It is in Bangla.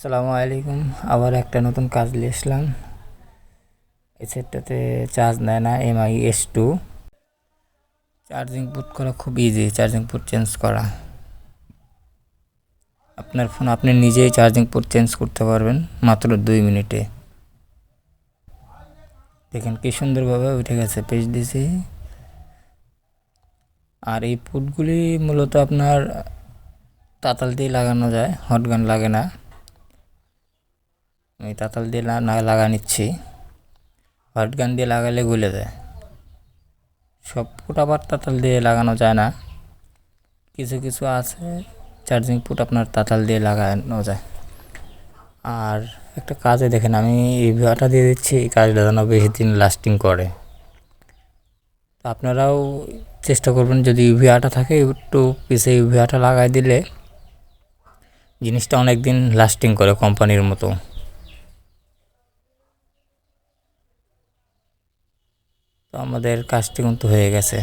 সালামু আলাইকুম। আবার একটা নতুন কাজ নিয়ে আসলাম। এই সেটটাতে চার্জ নেয় না MI S two charging put করা খুব ইজি চার্জিং পুট চেঞ্জ করা। আপনার ফোন আপনি নিজেই চার্জিং পুট চেঞ্জ করতে পারবেন, মাত্র দুই মিনিটে। দেখেন কি সুন্দরভাবে উঠে গেছে, পেজ দিছি। আর এই পুটগুলি মূলত আপনার তাতাল দিয়ে লাগানো যায়, হট গান লাগে না। আমি তাতাল দিয়ে না লাগা নিচ্ছি। হট গান দিয়ে লাগালে গুলে যায়। সব পুট আবার তাতাল দিয়ে লাগানো যায় না। কিছু কিছু আছে, চার্জিং পুট আপনার তাতাল দিয়ে লাগানো যায়। আর একটা কাজে দেখেন, আমি এই ভিউটা দিয়ে দিচ্ছি, এই কাজটা যেন বেশি দিন লাস্টিং করে। তো আপনারাও চেষ্টা করবেন, যদি ইউভি আটা থাকে, একটু পিছে ইউভি আটা লাগাই দিলে জিনিসটা অনেক দিন লাস্টিং করে কোম্পানির মতো। আমাদের কাজটি কিন্তু হয়ে গেছে।